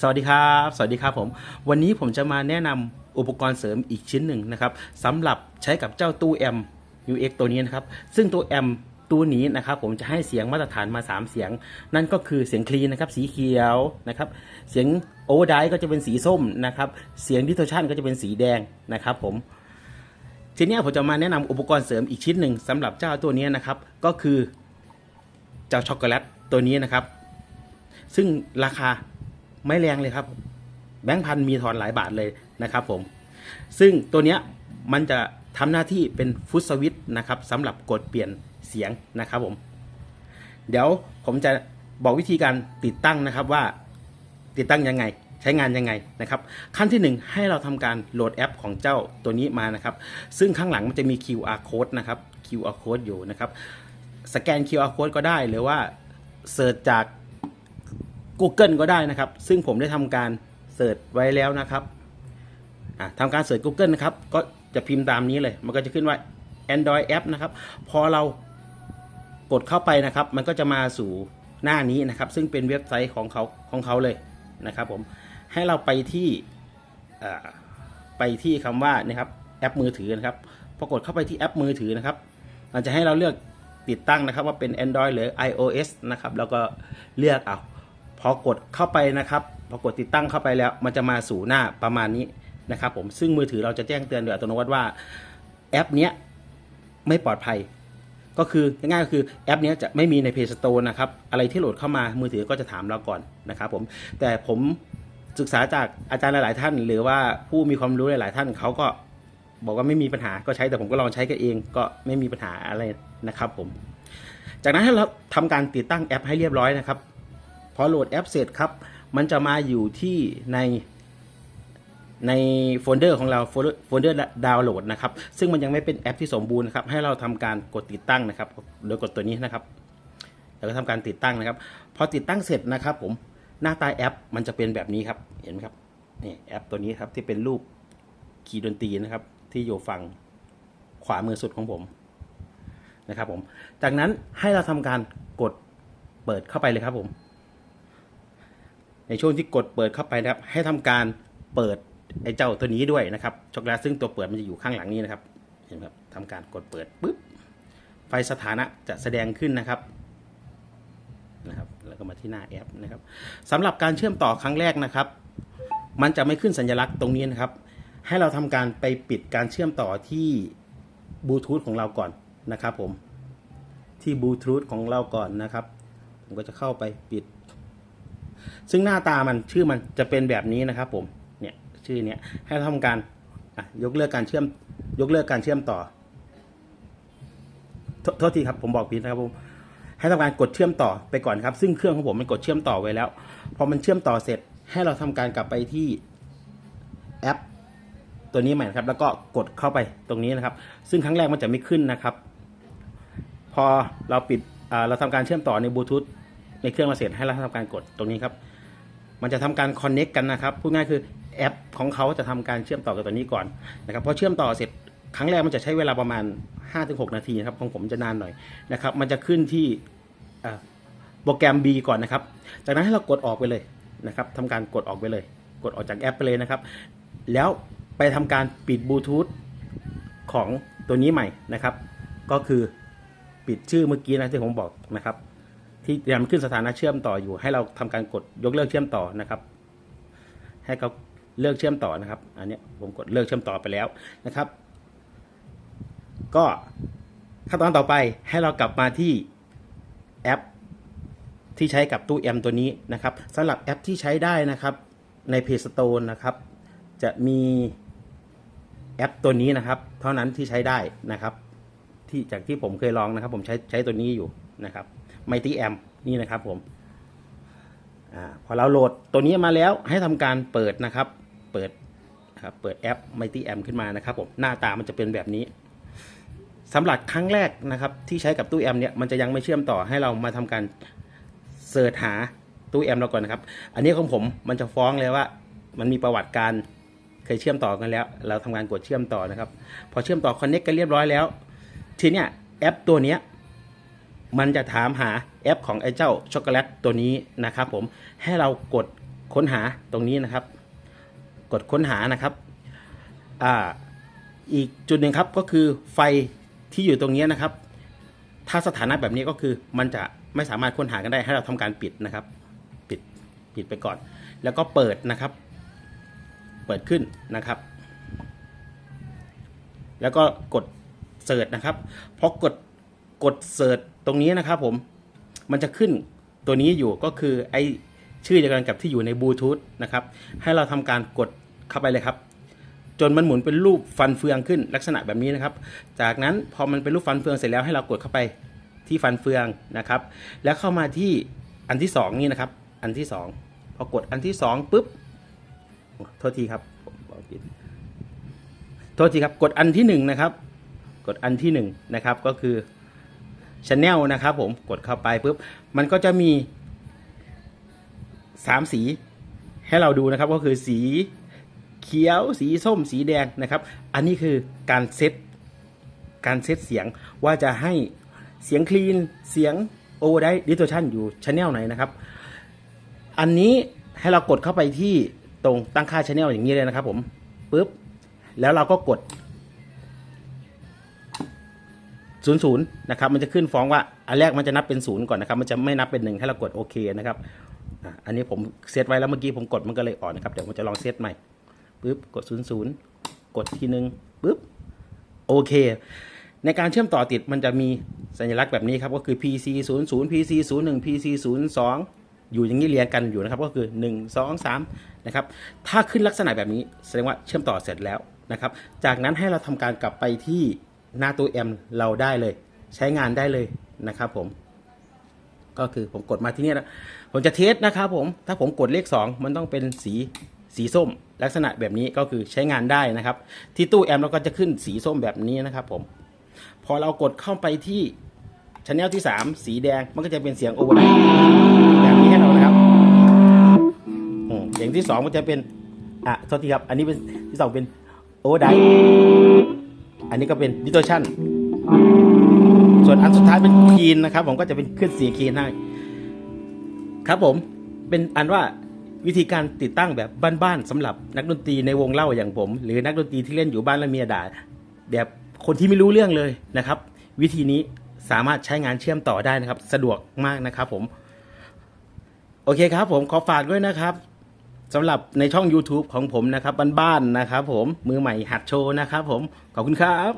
สวัสดีครับ สวัสดีครับผม วันนี้ผมจะมาแนะนำอุปกรณ์เสริมอีกชิ้นหนึ่งนะครับสำหรับใช้กับเจ้าตู้แอม UX ตัวนี้นะครับ ซึ่งตัวแอมตัวนี้นะครับผมจะให้เสียงมาตรฐานมา 3 เสียง นั่นก็คือเสียงคลีนนะครับสีเขียวนะครับเสียงโอเวอร์ไดก็จะเป็นสีส้มนะครับเสียงดิสโทชันก็จะเป็นสีแดงนะครับผมทีนี้ผมจะมาแนะนำอุปกรณ์เสริมอีกชิ้นหนึ่งสำหรับเจ้าตัวนี้นะครับก็คือเจ้าช็อกโกแลตตัวนี้นะครับ ซึ่งราคา ไม่แรงเลยครับ แบงค์พันมีทอนหลายบาทเลยนะครับผม ซึ่งตัวเนี้ยมันจะทำหน้าที่เป็นฟุตสวิตช์นะครับสำหรับกดเปลี่ยนเสียงนะครับผม เดี๋ยวผมจะบอกวิธีการติดตั้งนะครับว่าติดตั้งยังไงใช้งานยังไงนะครับ ขั้นที่หนึ่งให้เราทำการโหลดแอปของเจ้าตัวนี้มานะครับ ซึ่งข้างหลังมันจะมี QR code นะครับ QR code อยู่นะครับ สแกน QR code ก็ได้หรือว่าเสิร์ชจาก Google ก็ได้นะครับ ซึ่งผมได้ทำการเสิร์ชไว้แล้วนะครับทำการเสิร์ช Google นะครับ ก็จะพิมพ์ตามนี้เลย มันก็จะขึ้นว่า Android App นะครับ พอเรากดเข้าไปนะครับ มันก็จะมาสู่หน้านี้นะครับ ซึ่งเป็นเว็บไซต์ของเขาของเขาเลยนะครับผม ให้เราไปที่ไปที่คำว่านะครับแอปมือถือนะครับพอกดเข้าไปที่แอปมือถือนะครับ มันจะให้เราเลือกติดตั้งนะครับว่าเป็น Android หรือ iOS นะครับ แล้วก็เลือกเอา พอกดเข้าไปนะครับพอกดติดตั้งเข้าไปแล้ว มันจะมาสู่หน้าประมาณนี้นะครับผมซึ่งมือถือเราจะแจ้งเตือนโดยอัตโนมัติว่าแอปเนี้ยไม่ปลอดภัย ก็คือง่ายๆก็คือแอปนี้จะไม่มีใน Play Store นะครับ อะไรที่โหลดเข้ามามือถือก็จะถามเราก่อนนะครับผมแต่ผมศึกษาจากอาจารย์หลาย ๆ ท่าน หรือว่าผู้มีความรู้หลาย ๆ ท่านเขาก็บอกว่าไม่มีปัญหาก็ใช้แต่ผมก็ลองใช้กันเองก็ไม่มีปัญหาอะไรนะครับผม จากนั้นให้เราทำการติดตั้งแอปให้เรียบร้อยนะครับ พอโหลดแอปเสร็จครับ มันจะมาอยู่ที่ในในโฟลเดอร์ของเราโฟลเดอร์ดาวน์โหลดนะครับ ซึ่งมันยังไม่เป็นแอปที่สมบูรณ์นะครับ ให้เราทำการกดติดตั้งนะครับ โดยกดตัวนี้นะครับ แล้วก็ทำการติดตั้งนะครับ พอติดตั้งเสร็จนะครับผม หน้าตาแอปมันจะเป็นแบบนี้ครับ เห็นไหมครับ นี่แอปตัวนี้ครับที่เป็นรูปคีย์ดนตรีนะครับ ที่อยู่ฝั่งขวามือสุดของผมนะครับผม จากนั้นให้เราทำการกดเปิดเข้าไปเลยครับผม ในช่วงที่กดเปิดเข้าไปนะครับ ให้ทำการเปิดไอ้เจ้าตัวนี้ด้วยนะครับช็อกโกแลตซึ่งตัวเปิดมันจะอยู่ข้างหลังนี้นะครับเห็นไหมครับทำการกดเปิดปุ๊บไฟสถานะจะแสดงขึ้นนะครับนะครับ แล้วก็มาที่หน้าแอปนะครับสำหรับการเชื่อมต่อครั้งแรกนะครับ มันจะไม่ขึ้นสัญลักษณ์ตรงนี้นะครับ ให้เราทำการไปปิดการเชื่อมต่อที่บลูทูธของเราก่อนนะครับผมที่บลูทูธของเราก่อนนะครับ ผมก็จะเข้าไปปิด ซึ่งหน้าตามันชื่อมันจะเป็นแบบนี้นะครับ ผมเนี่ยชื่อเนี้ยให้เราทำการยกเลิกการเชื่อม ยกเลิกการเชื่อมต่อโทษทีครับผมบอกผิดนะครับผมให้ทำการกดเชื่อมต่อไปก่อนครับ ซึ่งเครื่องของผมมันกดเชื่อมต่อไว้แล้ว พอมันเชื่อมต่อเสร็จ ให้เราทำการกลับไปที่แอป ตัวนี้ใหม่นะครับ แล้วก็กดเข้าไปตรงนี้นะครับ ซึ่งครั้งแรกมันจะไม่ขึ้นนะครับ พอเราปิดเราทำการเชื่อมต่อในบลูทูธ ในเครื่องเราเสร็จให้เราทำการกดตรงนี้ครับ มันจะทำการคอนเน็กกันนะครับพูดง่ายคือแอปของเขาจะทำการเชื่อมต่อกับตัวนี้ก่อนนะครับพอเชื่อมต่อเสร็จครั้งแรกมันจะใช้เวลาประมาณ 5-6 นาทีนะครับของผมจะนานหน่อยนะครับ มันจะขึ้นที่โปรแกรม B ก่อนนะครับ จากนั้นให้เรากดออกไปเลยนะครับทำการกดออกไปเลย กดออกจากแอปไปเลยนะครับ แล้วไปทำการปิดบลูทูธของตัวนี้ใหม่นะครับ ก็คือปิดชื่อเมื่อกี้นะที่ผมบอกนะครับ ที่ยังขึ้นสถานะเชื่อมต่ออยู่ ให้เราทำการกดยกเลิกเชื่อมต่อนะครับ ให้เขาเลิกเชื่อมต่อนะครับ อันนี้ผมกดเลิกเชื่อมต่อไปแล้วนะครับ ก็ขั้นตอนต่อไปให้เรากลับมาที่แอป ที่ใช้กับตู้แอมตัวนี้นะครับสำหรับแอปที่ใช้ได้นะครับใน Play Store นะครับ จะมีแอปตัวนี้นะครับ เท่านั้นที่ใช้ได้นะครับ ที่จากที่ผมเคยลองนะครับ ผมใช้ใช้ตัวนี้อยู่นะครับ Mighty Amp นี่นะครับผมอพอเราโหลดตัวนี้มาแล้วให้ทำการเปิดนะครับ เปิดครับเปิดแอป Mighty Amp ขึ้นมานะครับผมหน้าตามันจะเป็นแบบนี้สำหรับครั้งแรกนะครับ ที่ใช้กับตู้แอมเนี่ยมันจะยังไม่เชื่อมต่อให้เรามาทำการเสิร์ชหาตู้แอมเราก่อนนะครับ อันนี้ของผมมันจะฟ้องเลยว่า มันมีประวัติการเคยเชื่อมต่อกันแล้ว เราทำการกดเชื่อมต่อนะครับ พอเชื่อมต่อคอนเน็กกันเรียบร้อยแล้ว ทีเนี้ยแอปตัวเนี้ย มันจะถามหาแอปของไอ้เจ้าช็อกโกแลตตัวนี้นะครับผมให้เรากดค้นหาตรงนี้นะครับ กดค้นหานะครับอ่าอีกจุดหนึ่งครับก็คือไฟที่อยู่ตรงนี้นะครับ ถ้าสถานะแบบนี้ก็คือมันจะไม่สามารถค้นหากันได้ให้เราทำการปิดนะครับ ปิดปิดไปก่อน แล้วก็เปิดนะครับ เปิดขึ้นนะครับ แล้วก็กดเสิร์ชนะครับพอกดกดเสิร์ช ตรงนี้นะครับผมมันจะขึ้นตัวนี้อยู่ก็คือไอชื่อเดียวกันกับที่อยู่ในบลูทูธนะครับให้เราทำการกดเข้าไปเลยครับ จนมันหมุนเป็นรูปฟันเฟืองขึ้นลักษณะแบบนี้นะครับ จากนั้นพอมันเป็นรูปฟันเฟืองเสร็จแล้วให้เรากดเข้าไปที่ฟันเฟืองนะครับ แล้วเข้ามาที่อันที่สองนี่นะครับ อันที่สองพอกดอันที่สองปุ๊บโทษทีครับผมบอกผิดโทษทีครับกดอันที่หนึ่งนะครับกดอันที่หนึ่งนะครับก็คือ ชแนลนะครับผมกดเข้าไปปุ๊บมันก็จะมีสามสีให้เราดูนะครับก็คือสีเขียวสีส้มสีแดงนะครับ อันนี้คือการเซตการเซตเสียงว่าจะให้เสียงคลีนเสียงโอเวอร์ไดดิสโทชันอยู่ชแนลไหนนะครับ อันนี้ให้เรากดเข้าไปที่ตรงตั้งค่าชแนลอย่างนี้เลยนะครับผมปุ๊บแล้วเราก็กด ศูนย์ศูนย์นะครับมันจะขึ้นฟ้องว่าอันแรกมันจะนับเป็นศูนย์ก่อนนะครับมันจะไม่นับเป็นหนึ่งให้เรากดโอเคนะครับอันนี้ผมเซตไว้แล้วเมื่อกี้ผมกดมันก็เลยอ่อนนะครับเดี๋ยวผมจะลองเซตใหม่ปุ๊บกดศูนย์ศูนย์กดทีหนึ่งปุ๊บโอเค ในการเชื่อมต่อติดมันจะมีสัญลักษณ์แบบนี้ครับก็คือ PC 0 0 PC 0 1 PC 0 2อยู่อย่างนี้เรียงกันอยู่นะครับก็คือ 1 2 3นะครับถ้าขึ้นลักษณะแบบนี้แสดงว่าเชื่อมต่อเสร็จแล้วนะครับจากนั้นให้เราทำการกลับไปที่ หน้าตัวแอมเราได้เลย ใช้งานได้เลยนะครับผม ก็คือผมกดมาที่นี่นะผมจะเทสนะครับผม ถ้าผมกดเลข 2 มันต้องเป็นสีสีส้ม ลักษณะแบบนี้ก็คือใช้งานได้นะครับ ที่ตู้แอมเราก็จะขึ้นสีส้มแบบนี้นะครับผม พอเรากดเข้าไปที่ช anel ที่ 3 สีแดงมันก็จะเป็นเสียงโอเวอร์แบบนี้ให้เรานะครับอืมอย่างที่ 2 มันจะเป็นอะโทษทีครับ อันนี้เป็นที่ 2 เป็นโอเวอร์ได อันนี้ก็เป็นดิสโทชันส่วนอันสุดท้ายเป็นคีนนะครับ ผมก็จะเป็นขึ้นสีคีนให้ครับผมเป็นอันว่าวิธีการติดตั้งแบบบ้านๆสำหรับนักดนตรีในวงเล่าอย่างผม หรือนักดนตรีที่เล่นอยู่บ้านแล้วเมียด่าแบบคนที่ไม่รู้เรื่องเลยนะครับ วิธีนี้สามารถใช้งานเชื่อมต่อได้นะครับ สะดวกมากนะครับผม โอเคครับผมขอฝากด้วยนะครับ สำหรับในช่อง YouTube ของผมนะครับบ้านๆนะครับผมมือใหม่หัดโชว์นะครับผมขอบคุณครับ